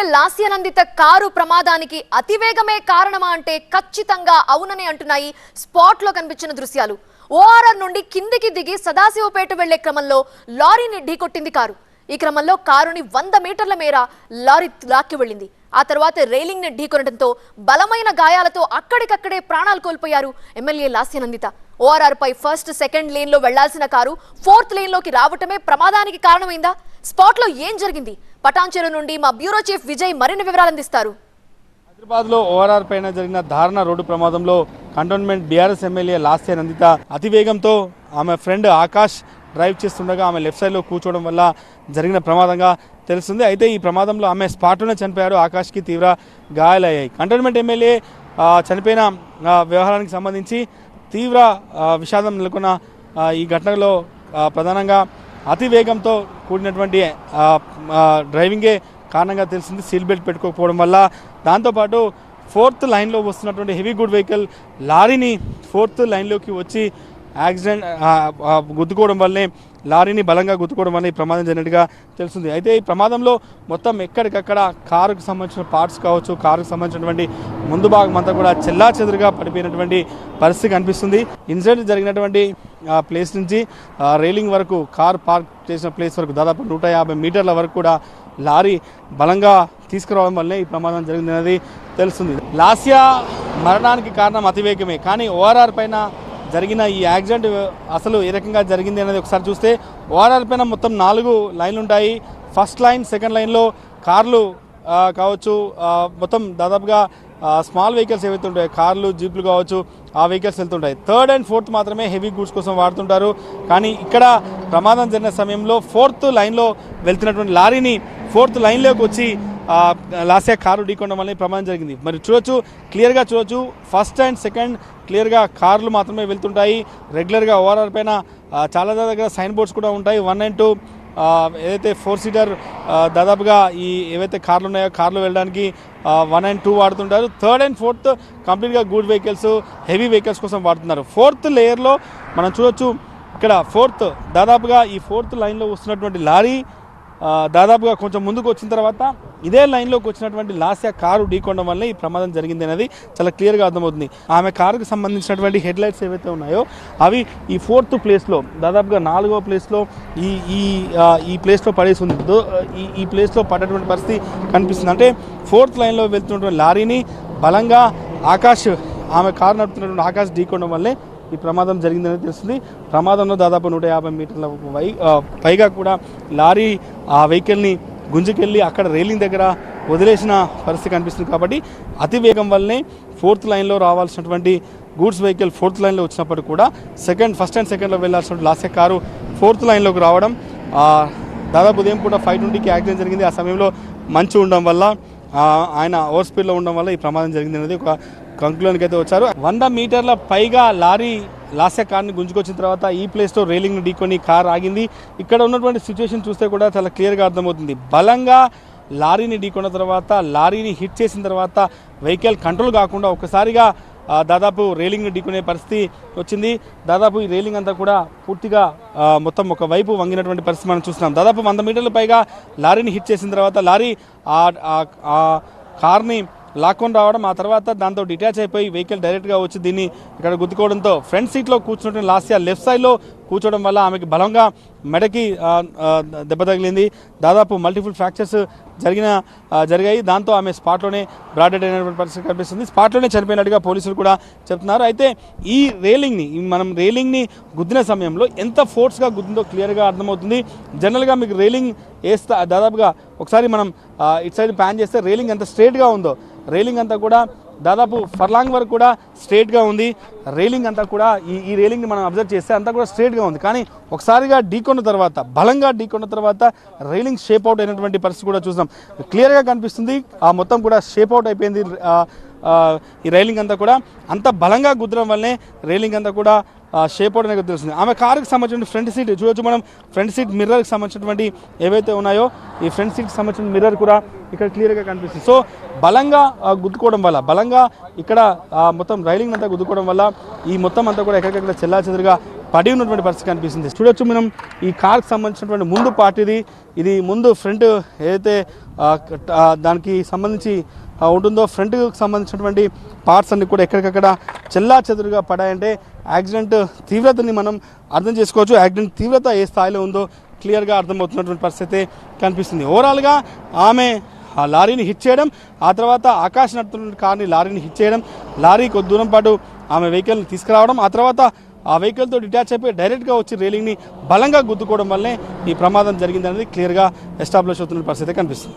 MLA Lasya Nanditha car ప్రమాదానికి అతివేగమే కారణమా అంటే ఖచ్చితంగా అవునని అంటున్నాయి స్పాట్లో కనిపించిన దృశ్యాలు. ఓఆర్ఆర్ నుండి కిందికి దిగి సదాశివపేట వెళ్ళే క్రమంలో లారీని ఢీకొట్టింది కారు. ఈ క్రమంలో కారుని వంద మీటర్ల మేర లారీ లాక్కి వెళ్ళింది. ఆ తర్వాత రైలింగ్ని ఢీకొనడంతో బలమైన గాయాలతో అక్కడికక్కడే ప్రాణాలు కోల్పోయారు ఎమ్మెల్యే లాస్యానందిత. ఓఆర్ఆర్ పై ఫస్ట్ సెకండ్ లేన్లో వెళ్ళాల్సిన కారు ఫోర్త్ లేన్లోకి రావటమే ప్రమాదానికి కారణమైందా? స్పాట్లో ఏం జరిగింది? పటాన్చెరు నుండి మా బ్యూరో చీఫ్ విజయ్ మరిన్ని వివరాలు అందిస్తారు. హైదరాబాద్లో ఓఆర్ఆర్ పైన జరిగిన దారుణ రోడ్డు ప్రమాదంలో cantonment BRS MLA Lasya Nandita అతివేగంతో ఆమె ఫ్రెండ్ ఆకాష్ డ్రైవ్ చేస్తుండగా ఆమె లెఫ్ట్ సైడ్లో కూర్చోవడం వల్ల జరిగిన ప్రమాదంగా తెలుస్తుంది. అయితే ఈ ప్రమాదంలో ఆమె స్పాట్లోనే చనిపోయారు. ఆకాష్కి తీవ్ర గాయాలయ్యాయి. కంటోన్మెంట్ ఎమ్మెల్యే చనిపోయిన వ్యవహారానికి సంబంధించి తీవ్ర విషాదం నెలకొన్న ఈ ఘటనలో ప్రధానంగా అతివేగంతో కూడినటువంటి డ్రైవింగే కారణంగా తెలిసింది. సీల్ బెల్ట్ పెట్టుకోకపోవడం వల్ల దాంతోపాటు ఫోర్త్ లైన్లో వస్తున్నటువంటి హెవీ గుడ్ వెహికల్ లారీని ఫోర్త్ లైన్లోకి వచ్చి యాక్సిడెంట్ గుద్దుకోవడం వల్లే లారీని బలంగా గుద్దుకోవడం వల్ల ఈ ప్రమాదం జరిగినట్టుగా తెలుస్తుంది. అయితే ఈ ప్రమాదంలో మొత్తం ఎక్కడికక్కడ కారుకు సంబంధించిన పార్ట్స్ కావచ్చు కారుకు సంబంధించినటువంటి ముందు భాగం అంతా కూడా చెల్లా చెదురుగా పడిపోయినటువంటి పరిస్థితి కనిపిస్తుంది. ఇన్సిడెంట్ జరిగినటువంటి ప్లేస్ నుంచి రైలింగ్ వరకు కార్ పార్క్ చేసిన ప్లేస్ వరకు దాదాపు నూట యాభై మీటర్ల వరకు కూడా లారీ బలంగా తీసుకురావడం వల్లే ఈ ప్రమాదం జరిగిందనేది తెలుస్తుంది. లాస్యా మరణానికి కారణం అతివేగమే కానీ ఓఆర్ఆర్ పైన జరిగిన ఈ యాక్సిడెంట్ అసలు ఏ రకంగా జరిగింది అనేది ఒకసారి చూస్తే ఓఆర్ఆర్ పైన మొత్తం నాలుగు లైన్లు ఉంటాయి. ఫస్ట్ లైన్ సెకండ్ లైన్లో కార్లు కావచ్చు మొత్తం దాదాపుగా స్మాల్ వెహికల్స్ ఏవైతే ఉంటాయో కార్లు జీప్లు కావచ్చు ఆ వెహికల్స్ వెళ్తుంటాయి. థర్డ్ అండ్ ఫోర్త్ మాత్రమే హెవీ గూడ్స్ కోసం వాడుతుంటారు. కానీ ఇక్కడ ప్రమాదం జరిగిన సమయంలో ఫోర్త్ లైన్లో వెళ్తున్నటువంటి లారీని ఫోర్త్ లైన్లోకి వచ్చి ఆ, లాస్యా కారు ఢీకొనడం వల్ల ప్రమాదం జరిగింది. మరి చూడొచ్చు క్లియర్గా చూడొచ్చు. ఫస్ట్ అండ్ సెకండ్ క్లియర్గా కార్లు మాత్రమే వెళ్తుంటాయి. రెగ్యులర్గా ఓవరాల్ పైన చాలా దగ్గర సైన్ బోర్డ్స్ కూడా ఉంటాయి. వన్ అండ్ టూ ఏదైతే ఫోర్ సీటర్ దాదాపుగా ఈ ఏవైతే కార్లు ఉన్నాయో కార్లు వెళ్ళడానికి వన్ అండ్ టూ వాడుతుంటారు. థర్డ్ అండ్ ఫోర్త్ కంప్లీట్గా గుడ్ వెహికల్స్ హెవీ వెహికల్స్ కోసం వాడుతున్నారు. ఫోర్త్ లేయర్లో మనం చూడొచ్చు ఇక్కడ ఫోర్త్ దాదాపుగా ఈ ఫోర్త్ లైన్లో వస్తున్నటువంటి లారీ దాదాపుగా కొంచెం ముందుకు వచ్చిన తర్వాత ఇదే లైన్లోకి వచ్చినటువంటి లాస్యా కారు ఢీకొనడం వల్ల ఈ ప్రమాదం జరిగింది అనేది చాలా క్లియర్గా అర్థమవుతుంది. ఆమె కారుకు సంబంధించినటువంటి హెడ్ లైట్స్ ఏవైతే ఉన్నాయో అవి ఈ ఫోర్త్ ప్లేస్లో దాదాపుగా నాలుగో ప్లేస్లో ఈ ఈ ఈ ప్లేస్లో పడేసి ఉంది. దో- ఈ ఈ ప్లేస్లో పడేటువంటి పరిస్థితి కనిపిస్తుంది. అంటే ఫోర్త్ లైన్లో వెళ్తున్నటువంటి లారీని బలంగా ఆకాష్ ఆమె కారు నడుపుతున్నటువంటి ఆకాష్ ఢీకొనడం వల్లే ఈ ప్రమాదం జరిగిందని తెలుస్తుంది. ప్రమాదంలో దాదాపు నూట యాభై మీటర్ల వై పైగా కూడా లారీ ఆ వెహికల్ని గుంజుకెళ్ళి అక్కడ రైలింగ్ దగ్గర వదిలేసిన పరిస్థితి కనిపిస్తుంది కాబట్టి అతి వేగం వల్లనే ఫోర్త్ లైన్లో రావాల్సినటువంటి గూడ్స్ వెహికల్ ఫోర్త్ లైన్లో వచ్చినప్పుడు కూడా సెకండ్ ఫస్ట్ అండ్ సెకండ్లో వెళ్ళాల్సిన లాస్ట్ కారు ఫోర్త్ లైన్లోకి రావడం దాదాపు ఉదయం కూడా ఫైవ్ ట్వంటీకి యాక్సిడెంట్ జరిగింది. ఆ సమయంలో మంచు ఉండడం వల్ల ఆయన ఓవర్ స్పీడ్లో ఉండడం వల్ల ఈ ప్రమాదం జరిగింది అనేది ఒక కంక్లూజన్కి అయితే వచ్చారు. వంద మీటర్ల పైగా లారీ లాస్య కార్ని గుంజుకొచ్చిన తర్వాత ఈ ప్లేస్లో రైలింగ్ని ఢీకొని కార్ ఆగింది. ఇక్కడ ఉన్నటువంటి సిచ్యువేషన్ చూస్తే కూడా చాలా క్లియర్గా అర్థమవుతుంది. బలంగా లారీని ఢీకొన్న తర్వాత లారీని హిట్ చేసిన తర్వాత వెహికల్ కంట్రోల్ కాకుండా ఒకసారిగా దాదాపు రైలింగ్ని ఢీకొనే పరిస్థితి వచ్చింది. దాదాపు ఈ రైలింగ్ అంతా కూడా పూర్తిగా మొత్తం ఒక వైపు వంగినటువంటి పరిస్థితి మనం చూస్తున్నాం. దాదాపు వంద మీటర్ల పైగా లారీని హిట్ చేసిన తర్వాత లారీ ఆ కార్ని లాక్కొని రావడం ఆ తర్వాత దాంతో డిటాచ్ అయిపోయి వెహికల్ డైరెక్ట్గా వచ్చి దీన్ని ఇక్కడ గుద్దుకోవడంతో ఫ్రంట్ సీట్లో కూర్చున్నటువంటి లాస్యా లెఫ్ట్ సైడ్లో కూర్చోవడం వల్ల ఆమెకి బలంగా మెడకి దెబ్బ తగిలింది. దాదాపు మల్టిపుల్ ఫ్రాక్చర్స్ జరిగిన జరిగాయి. దాంతో ఆమె స్పాట్లోనే బ్రాడెడ్ అయినటువంటి పరిస్థితి కనిపిస్తుంది. స్పాట్లోనే చనిపోయినట్టుగా పోలీసులు కూడా చెప్తున్నారు. అయితే ఈ రేలింగ్ని మనం రేలింగ్ని గుద్దిన సమయంలో ఎంత ఫోర్స్గా గుద్దిందో క్లియర్గా అర్థమవుతుంది. జనరల్గా మీకు రైలింగ్ వేస్తా దాదాపుగా ఒకసారి మనం ఇటు సైడ్ ప్యాన్ చేస్తే రైలింగ్ ఎంత స్ట్రేట్గా ఉందో. రైలింగ్ అంతా కూడా దాదాపు ఫర్లాంగ్ వరకు కూడా స్ట్రేట్గా ఉంది. రైలింగ్ అంతా కూడా ఈ ఈ రైలింగ్ని మనం అబ్జర్వ్ చేస్తే అంతా కూడా స్ట్రేట్గా ఉంది. కానీ ఒకసారిగా ఢీకొన్న తర్వాత బలంగా ఢీకొన్న తర్వాత రైలింగ్ షేప్ అవుట్ అయినటువంటి పరిస్థితి కూడా చూసాం క్లియర్గా కనిపిస్తుంది. ఆ మొత్తం కూడా షేప్ అవుట్ అయిపోయింది. ఈ రైలింగ్ అంతా కూడా అంత బలంగా గుద్దడం వల్లనే రైలింగ్ అంతా కూడా షేప్ అవడం అనేది తెలుస్తుంది. ఆమె కారుకి సంబంధించిన ఫ్రంట్ సీట్ చూడొచ్చు మనం ఫ్రంట్ సీట్ మిర్రర్కి సంబంధించినటువంటి ఏవైతే ఉన్నాయో ఈ ఫ్రంట్ సీట్కి సంబంధించిన మిర్రర్ కూడా ఇక్కడ క్లియర్గా కనిపిస్తుంది. సో బలంగా గుద్దుకోవడం వల్ల బలంగా ఇక్కడ మొత్తం రైలింగ్ అంతా గుద్దుకోవడం వల్ల ఈ మొత్తం అంతా కూడా ఎక్కడికక్కడ చెల్లాచెదురుగా పడి ఉన్నటువంటి పరిస్థితి కనిపిస్తుంది. చూడొచ్చు మనం ఈ కార్కి సంబంధించినటువంటి ముందు పార్ట్ ఇది. ఇది ముందు ఫ్రంట్ ఏదైతే దానికి సంబంధించి ఉంటుందో ఫ్రంట్కి సంబంధించినటువంటి పార్ట్స్ అన్ని కూడా ఎక్కడికక్కడ చెల్లా చెదురుగా పడాయంటే యాక్సిడెంట్ తీవ్రతని మనం అర్థం చేసుకోవచ్చు. యాక్సిడెంట్ తీవ్రత ఏ స్థాయిలో ఉందో క్లియర్గా అర్థమవుతున్నటువంటి పరిస్థితి కనిపిస్తుంది. ఓవరాల్గా ఆమె ఆ లారీని హిట్ చేయడం ఆ తర్వాత ఆకాశ్ నడుతున్న కార్ని లారీని హిట్ చేయడం లారీ కొద్ది దూరం పాటు ఆమె వెహికల్ని తీసుకురావడం ఆ తర్వాత ఆ వెహికల్తో డిటాచ్ అయిపోయి డైరెక్ట్గా వచ్చి రైలింగ్ని బలంగా గుద్దుకోవడం వల్లే ఈ ప్రమాదం జరిగిందనేది క్లియర్గా ఎస్టాబ్లిష్ అవుతున్న పరిస్థితి కనిపిస్తుంది.